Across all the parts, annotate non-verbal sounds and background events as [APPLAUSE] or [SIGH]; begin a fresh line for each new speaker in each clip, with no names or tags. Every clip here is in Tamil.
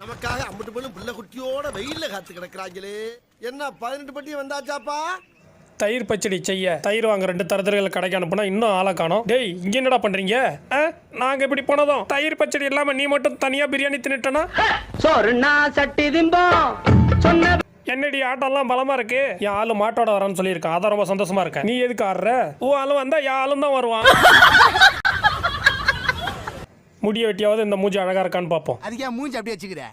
நமக்காக அம்பட்டு பெண்ணும் பிள்ளை குட்டியோட வெயில்ல காத்து கிடக்குறாங்களே. என்ன பதினெட்டு பட்டி வந்தாச்சாப்பா?
தயிர் பச்சடி செய்ய தயிர் வாங்க ரெண்டு தரதர்கள் கடைக்கு அனுப்புனா இன்னும் ஆளை காணோம். டேய் இங்க என்னடா பண்றீங்க? ஆ? நாங்க இப்படி போனதும் தயிர் பச்சடி இல்லாம நீ மட்டும் தனியா பிரியாணி தின்னுட்டனா?
சட்டி திம்பம். சொன்ன
என்னடி ஆட்டம்லாம் பலமா இருக்கு? என் ஆளு மாட்டோட வரேன்னு சொல்லியிருக்கான். அதான் ரொம்ப சந்தோஷமா இருக்கேன் நீ எதுக்கு ஆடுற? ஓ ஆளு வந்தா என் ஆளும் தான் வருவான். முடிய வெட்டியாவது இந்த மூஞ்சி அழகா இருக்கான்னு பார்ப்போம்.
அதுக்கே மூஞ்சி அப்படியே வச்சுக்கிற?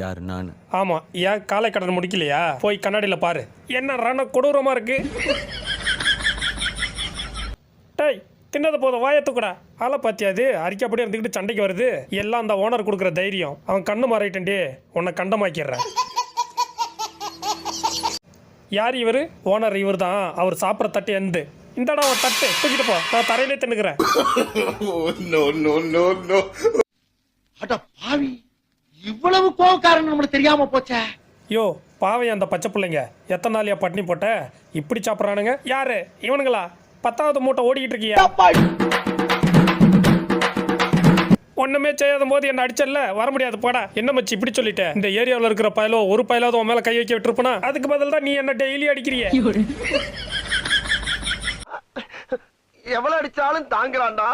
யார் நான்?
ஆமா ஏன் காலை கடன் முடிக்கலையா? போய் கண்ணாடியில பாரு. என்ன ரண கொடூரமா இருக்கு? டேய் தின்னது போதும் வாயை தூக்குடா. ஆளை பாத்தியா அது அரிக்கா அப்படியே இருந்துக்கிட்டு சண்டைக்கு வருது. எல்லாம் அந்த ஓனர் கொடுக்குற தைரியம். அவன் கண்ணு மாறிட்டேன்டி. உன்னை கண்டமாக்கிடுறேன். யார் இவர்? ஓனர் இவர் தான் அவர் சாப்பிட்ற தட்டு எந்து? இந்தடா ஒரு தட்டு தூக்கிட்டு போ. நான் தரையிலே தின்னுக்கிறேன். [LAUGHS]
அட பாவி இவ்வளவு கோவக்காரன் நம்மளுக்கு தெரியாம போச்சே.
யோ பாவையா அந்த பச்சை பிள்ளைங்க. எத்தனை நாளையா பட்னி போட்ட? இப்படி சாப்பிட்றானுங்க. யாரு? இவனுங்களா? பத்தாவது மூட்டை ஓடிக்கிட்டு இருக்கியா? ஒண்ணுமே செய்யாத போது என்ன அடிச்சல்ல? வர முடியாது போடா. என்ன மச்சி இப்படி சொல்லிட்ட? இந்த ஏரியாவில் இருக்கிற பயலோ ஒரு பயலாவது உன் மேல கை வைக்க விட்டுருப்பனா? அதுக்கு பதில் தான் நீ என்ன டெய்லி அடிக்கிறிய?
எவ்வளவு அடிச்சாலும் தாங்குறான்டா.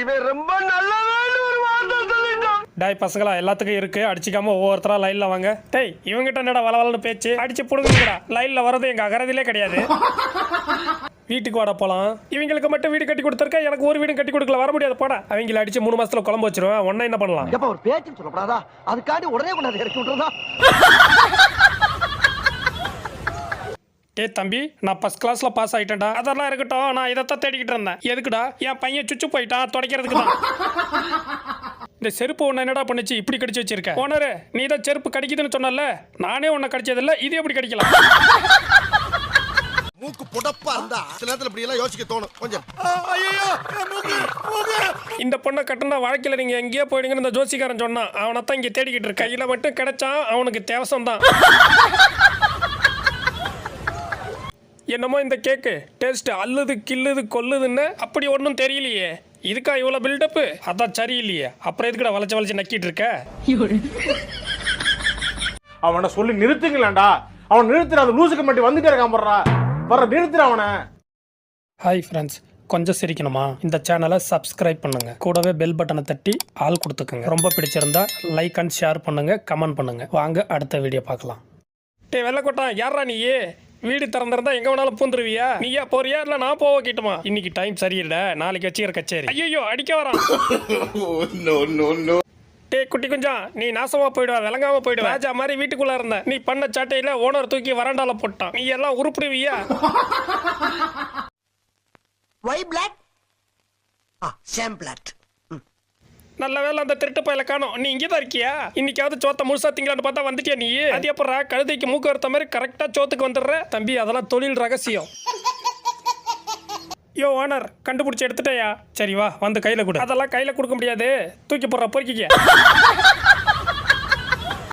இவன் ரொம்ப நல்லவன் ஒரு வார்த்தை சொல்லிட்டான்.
டாய் பசங்களா எல்லாத்துக்கும் இருக்கு. அடிச்சுக்காம ஒவ்வொருத்தரா லைன்ல வாங்க. டேய் இவங்கிட்ட என்னடா வளவலன்னு பேச்சு? அடிச்சு புடுங்கடா லைன்ல வரது எங்க அகரதிலே கிடையாது. வீட்டுக்கு வாடா போலாம். இவங்களுக்கு மட்டும் வீடு கட்டி கொடுத்துருக்க எனக்கு ஒரு வீடும் கட்டி கொடுக்கல. வர முடியாது போடா. அவங்கள அடிச்சு மூணு மாசத்துல குழம்பு வச்சிருவேன். ஒன்னா என்ன பண்ணலாம்?
எப்ப ஒரு பேச்சுன்னு சொல்லப்படாதா அதுக்காண்டி உடனே கொண்டாந்து இறக்கி விட்டுறதா?
டே தம்பி நான் ஃபர்ஸ்ட் கிளாஸ்ல பாஸ் ஆயிட்டேன்டா. அதெல்லாம் இருக்கட்டும் நான் இதைத்தான் தேடிக்கிட்டு இருந்தேன். எதுக்குடா? என் பையன் சுச்சு போயிட்டான் துடைக்கிறதுக்கு தான். இந்த செருப்பு உன்னை என்னடா பண்ணுச்சு? இப்படி கடிச்சு வச்சிருக்க. ஓனரு நீ தான் செருப்பு கடிக்குதுன்னு சொன்னல நானே உன்னை கடிச்சதில்ல இது எப்படி கடிக்கலாம்?
மூக்கு புடப்பா இருந்தா சில நேரத்துல இப்படி எல்லாம் யோசிக்க தோணும். கொஞ்சம். ஐயோ மூக்கு மூக்கு.
இந்த பொண்ணை கட்டுனா வாழ்க்கையில் நீங்கள் எங்கேயோ போயிடுங்கன்னு இந்த ஜோசிக்காரன் சொன்னான். அவனை தான் இங்கே தேடிக்கிட்டு இருக்க. கையில் மட்டும் கிடைச்சான் அவனுக்கு தேவசம் தான் என்னமோ இந்த கேக்கு? டேஸ்ட் அல்லுது கில்லுது கொல்லுதுன்னு அப்படி ஒன்றும் தெரியலையே. இதுக்கா இவ்வளோ பில்டப்பு? அதான் சரியில்லையே. அப்புறம் எதுக்குடா வளைச்சு வளைச்சு நக்கிட்டு இருக்க?
அவனை சொல்லி நிறுத்துங்களேன்டா. அவன் நிறுத்துற அந்த லூசுக்கு மட்டும் வந்துட்டே இருக்கான் போடுறா. வர நிறுத்துற அவனை.
ஹாய் ஃப்ரெண்ட்ஸ் கொஞ்சம் சிரிக்கணுமா? இந்த சேனலை சப்ஸ்கிரைப் பண்ணுங்க. கூடவே பெல் பட்டனை தட்டி ஆள் கொடுத்துக்குங்க. ரொம்ப பிடிச்சிருந்தா லைக் அண்ட் ஷேர் பண்ணுங்க கமெண்ட் பண்ணுங்க. வாங்க அடுத்த வீடியோ பார்க்கலாம். டேய் வெள்ளக்கோட்டான் யாரா நீ? வீடு திறந்திருந்தா எங்க வேணாலும் பூந்துருவியா? நீயா போறியா? இல்ல நான் போக கிட்டுமா இன்னைக்கு டைம் சரியில்லை. நாளைக்கு வச்சுக்கிற கச்சேரி. ஐயோ அடிக்க வரான். டேய் குட்டி குஞ்சா நீ நாசமா போயிடுவ விளங்காம போயிடுவ. ராஜா மாதிரி வீட்டுக்குள்ள இருந்த. நீ பண்ண சாட்டையில ஓனர் தூக்கி வராண்டால போட்டான். நீ எல்லாம் உருப்பிடுவியா?
ஒய் பிளாக் ஆ சேம் பிளாக்
நல்ல வேளை அந்த திருட்டு பையில காணோம். நீ இங்கே தான் இருக்கியா? இன்னைக்காவது சோத்த முழுசா திங்களான்னு பார்த்தா வந்துட்டியா நீ? அது எப்பறா கழுதைக்கு மூக்கு அறுத்த மாதிரி கரெக்டா சோத்துக்கு வந்துடுற? தம்பி அதெல்லாம் தொழில் ரகசியம். யோ ஓனர் கண்டுபிடிச்சி எடுத்துட்டயா? சரி வா வந்து கையில கொடு. அதெல்லாம் கையில கொடுக்க முடியாது. தூக்கி போடுற பொறுக்கிக்க.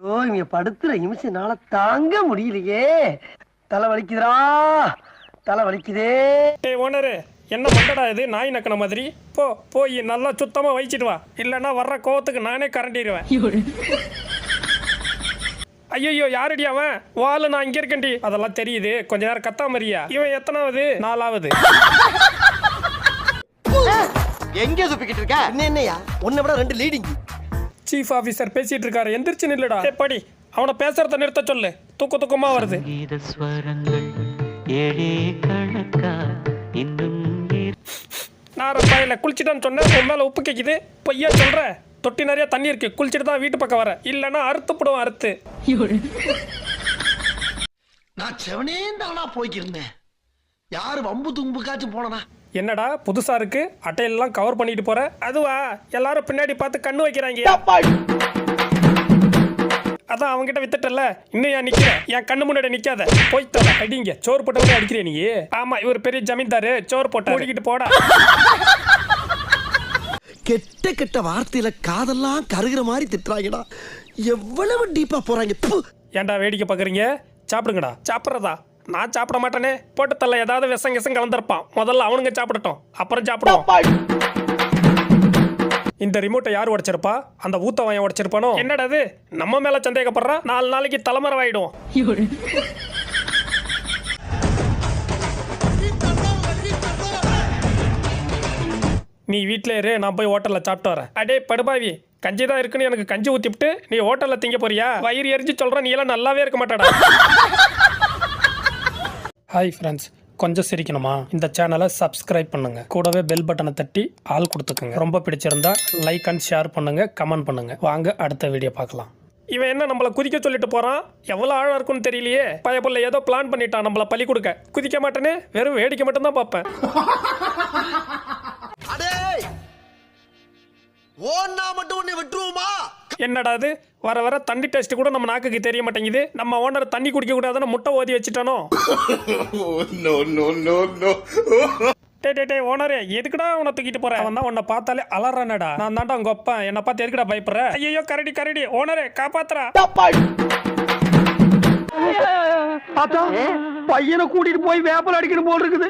ஓ இங்க படுத்துற நிமிஷம்னால தாங்க முடியலையே. தலை வலிக்குதுடா. தலை வலிக்குதே.
டேய் ஓனரு என்ன மண்டடா இது? நாய் நக்கின மாதிரி. போ போய் நல்லா சுத்தமா வச்சிட்டு வா. இல்லைன்னா வர்ற கோவத்துக்கு நானே கரண்டிடுவேன். ஐயோ யாரடி அவன்? வாலு நான் இங்க இருக்கேன்டி. அதெல்லாம் தெரியுது. கொஞ்ச நேரம் கத்தாம மரியா இவன் எத்தனாவது? நாலாவது.
எங்க சுப்பிக்கிட்டு இருக்க?
என்ன என்னையா? உன்னை விட ரெண்டு லீடிங்
சீஃப் ஆபீசர் பேசிட்டு இருக்காரு. எந்திரிச்சு நில்லுடா. படி. அவனை பேசுறத நிறுத்த சொல்லு. தூக்க தூக்கமா வருது. நான் ரப்பாயில குளிச்சிட்டான்னு சொன்னேன். உன் மேல உப்பு கேக்குது. பொய்யா சொல்ற? தொட்டி நிறைய தண்ணி இருக்கு. குளிச்சுட்டு தான் வீட்டு பக்கம் வர. இல்லைன்னா அறுத்து போடுவோம் அறுத்து.
நான் செவனே தானா போய்க்கிருந்தேன். யாரு வம்பு தும்புக்காச்சும் போனனா
என்னடா புதுசா இருக்கு. அட்டையெல்லாம் கவர் பண்ணிட்டு போற. அதுவா? எல்லாரும் பின்னாடி பார்த்து கண்ணு வைக்கிறாங்க. அதான் அவன்கிட்ட வித்துட்டல இன்னும் ஏன் நிக்கிற? என் கண்ணு முன்னாடி நிக்காத. போய் தர அடிங்க. சோறு போட்டவங்க அடிக்கிறிய நீ? ஆமா இவர் பெரிய ஜமீன்தாரு. சோறு போட்ட ஓடிக்கிட்டு போடா.
கெட்ட கெட்ட வார்த்தையில காதெல்லாம் கருகிற மாதிரி திட்டுறாங்கடா. எவ்வளவு டீப்பா போறாங்க.
ஏன்டா வேடிக்கை பாக்குறீங்க? சாப்பிடுங்கடா. சாப்பிட்றதா? நான் சாப்பிட மாட்டேனே. போட்டு தள்ள ஏதாவது விஷம் விஷம் கலந்துருப்பான். முதல்ல அவனுங்க சாப்பிடட்டும். அப்புறம் சாப்பிடுவோம். இந்த ரிமோட்டை யார் உடைச்சிருப்பா? அந்த ஊத்தவன் உடைச்சிருப்பானோ? என்னடா அது நம்ம மேல சந்தேகப்படுறா? நாலு நாளைக்கு தலைமறை ஆயிடும் நீ வீட்டில் இரு நான் போய் ஹோட்டலில் சாப்பிட்டு வரேன். அடே படுபாவி கஞ்சி தான் இருக்குன்னு எனக்கு கஞ்சி ஊற்றிவிட்டு நீ ஹோட்டலில் திங்க போறியா? வயிறு எரிஞ்சு சொல்கிற நீ எல்லாம் நல்லாவே இருக்க மாட்டாடா. ஹாய் ஃப்ரெண்ட்ஸ் கொஞ்சம் சிரிக்கணுமா? இந்த சேனலை சப்ஸ்கிரைப் பண்ணுங்க. கூடவே பெல் பட்டனை தட்டி ஆள் கொடுத்துக்கோங்க. ரொம்ப பிடிச்சிருந்தா லைக் அண்ட் ஷேர் பண்ணுங்க கமெண்ட் பண்ணுங்க. வாங்க அடுத்த வீடியோ பார்க்கலாம். இவன் என்ன நம்மளை குதிக்க சொல்லிட்டு போறான்? எவ்வளோ ஆழம் இருக்குன்னு தெரியலையே. பயப்புள்ள ஏதோ பிளான் பண்ணிட்டான் நம்மள பலி கொடுக்க. குதிக்க மாட்டேனே வெறும் வேடிக்கை மட்டும்தான் பார்ப்பேன்.
ஓன்னா மட்டும் உன்னை விட்டுருவோமா?
என்னடா அது வர வர தண்ணி டேஸ்ட் கூட நம்ம நாக்குக்கு தெரிய மாட்டேங்குது. நம்ம ஓனர் தண்ணி குடிக்க கூடாதுன்னு முட்டை ஓதி வச்சுட்டானோ? டே டே டே ஓனரே எதுக்குடா உன்னை தூக்கிட்டு போற? அவன் தான் உன்னை பார்த்தாலே அலறானடா நான் தான்டா உங்க அப்பா. என்னை பார்த்து எதுக்குடா பயப்படுற? ஐயோ கரடி கரடி. ஓனரே காப்பாத்துறா
பையனை கூட்டிட்டு போய் வேப்பல் அடிக்கணும் போல் இருக்குது.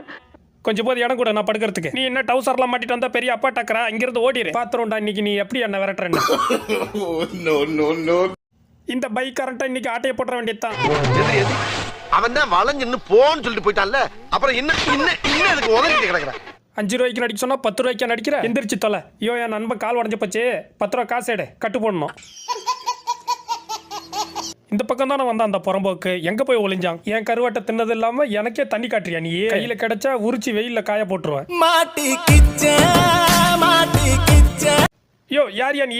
கொஞ்சம் போது இடம் கூட நான் படுக்கிறதுக்கு. நீ என்ன டவுசர்லாம் மாட்டிட்டு வந்தா பெரிய அப்பா டக்கரா இங்கிருந்து ஓடிடு பாத்துரும்டா இன்னைக்கு நீ எப்படி என்ன? விரட்டுறேன்னு இந்த பைக் கரண்டா இன்னைக்கு ஆட்டையை போட்டுற வேண்டியதுதான்.
அவன் தான் வளைஞ்சுன்னு போன்னு சொல்லிட்டு போயிட்டான்ல. அப்புறம் இன்னும் இன்னும் இன்னும் அதுக்கு உதவிட்டு கிடக்குறேன்
அஞ்சு ரூபாய்க்கு நடிக்க சொன்னா பத்து ரூபாய்க்கு நடிக்கிற? எந்திரிச்சு தொலை. ஐயோ என் நண்பன் கால் உடஞ்சு போச்சு. பத்து ரூபா காசு எடு. கட்டு போடணும். இந்த பக்கம் தானே வந்தான் அந்த புறம்போக்கு. எங்க போய் ஒளிஞ்சான்? என் கருவாட்டை தின்னது இல்லாம எனக்கே தண்ணி காட்டுறியா நீ? கையில கிடைச்சா உரிச்சு வெயில்ல காய போட்டுருவேன். யோ யார் யா நீ?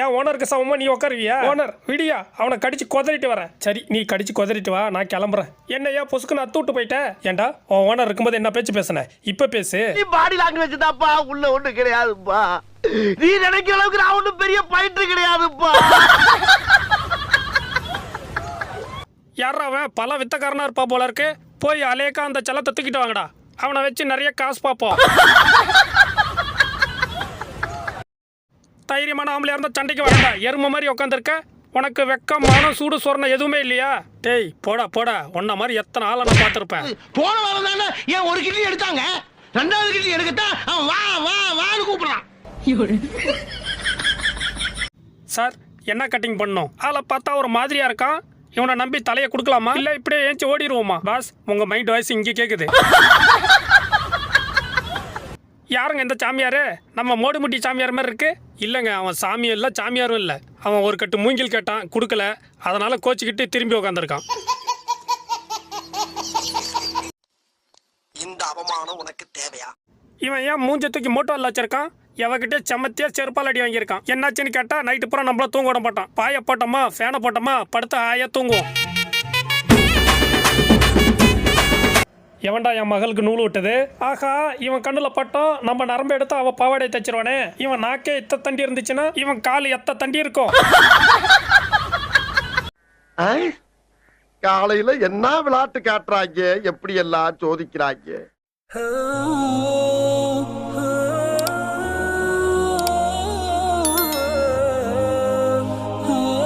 ஏன் ஓனருக்கு சமமா நீ உட்காருவியா ஓனர் விடியா. அவனை கடிச்சு கொதறிட்டு வரேன். சரி நீ கடிச்சு கொதறிட்டு வா நான் கிளம்புறேன். என்ன ஏன் பொசுக்குன்னு அத்து விட்டு போயிட்ட ஏன்டா உன் ஓனர் இருக்கும்போது என்ன பேச்சு பேசுன? இப்ப பேசு.
நீ பாடி லாங்குவேஜ் தான்ப்பா. உள்ள ஒண்ணு கிடையாதுப்பா. நீ நினைக்கிற அளவுக்கு நான் ஒண்ணும் பெரிய பயிற்று கிடையாதுப்பா.
யாரா அவன்? பல வித்தக்காரனா இருப்பா போல இருக்கு. போய் அலேக்கா அந்த செல்லத்தை தூக்கிட்டு வாங்கடா. அவனை வச்சு நிறைய காசு பார்ப்போம் தைரியமான ஆம்பளையா இருந்தா சண்டைக்கு வேண்டாம் எருமை மாதிரி உட்காந்துருக்க உனக்கு வெக்கம் மானம் சூடு சொரணம் எதுவுமே இல்லையா? டேய் போடா போடா. உன்ன மாதிரி எத்தனை ஆளை நான் பார்த்துருப்பேன்.
போன வாரம் தானே ஏன் ஒரு கிட்லி எடுத்தாங்க? ரெண்டாவது கிட்லி எடுக்கத்தான் அவன் வா வா வான்னு கூப்பிடுறான்.
சார் என்ன கட்டிங் பண்ணும் ஆளை பார்த்தா ஒரு மாதிரியா இருக்கான். இவனை நம்பி தலையை கொடுக்கலாமா? இல்ல இப்படியே ஏஞ்சி ஓடிடுவோமா பாஸ் உங்க மைண்ட் வாய்ஸ் இங்கே கேக்குது. யாருங்க இந்த சாமியாரு? நம்ம மோடுமுட்டி சாமியார் மாதிரி இருக்கு? இல்லைங்க அவன் சாமியும் இல்லை சாமியாரும் இல்லை. அவன் ஒரு கட்டு மூங்கில் கேட்டான் கொடுக்கல. அதனால கோச்சிக்கிட்டு திரும்பி உட்காந்துருக்கான்
இந்த அவமானம் உனக்கு தேவையா?
இவன் ஏன் மூஞ்ச தூக்கி மோட்டோ வச்சிருக்கான்? எவகிட்ட செம்மத்தியா செருப்பால் அடி வாங்கியிருக்கான்? என்னாச்சுன்னு கேட்டா நைட்டு பூரா நம்மள தூங்க விட மாட்டான். பாய போட்டோமா ஃபேனை போட்டோமா படுத்து ஆயா தூங்குவோம் எவன்டா என் மகளுக்கு நூல் விட்டது? ஆஹா இவன் கண்ணுல பட்டோம் நம்ம நரம்பு எடுத்து அவ பாவாடை தச்சிருவானே. இவன் நாக்கே எத்த தண்டி இருந்துச்சுன்னா இவன் கால் எத்த தண்டி இருக்கும்?
காலையில என்ன விளையாட்டு காட்டுறாங்க எப்படி எல்லாம் சோதிக்கிறாங்க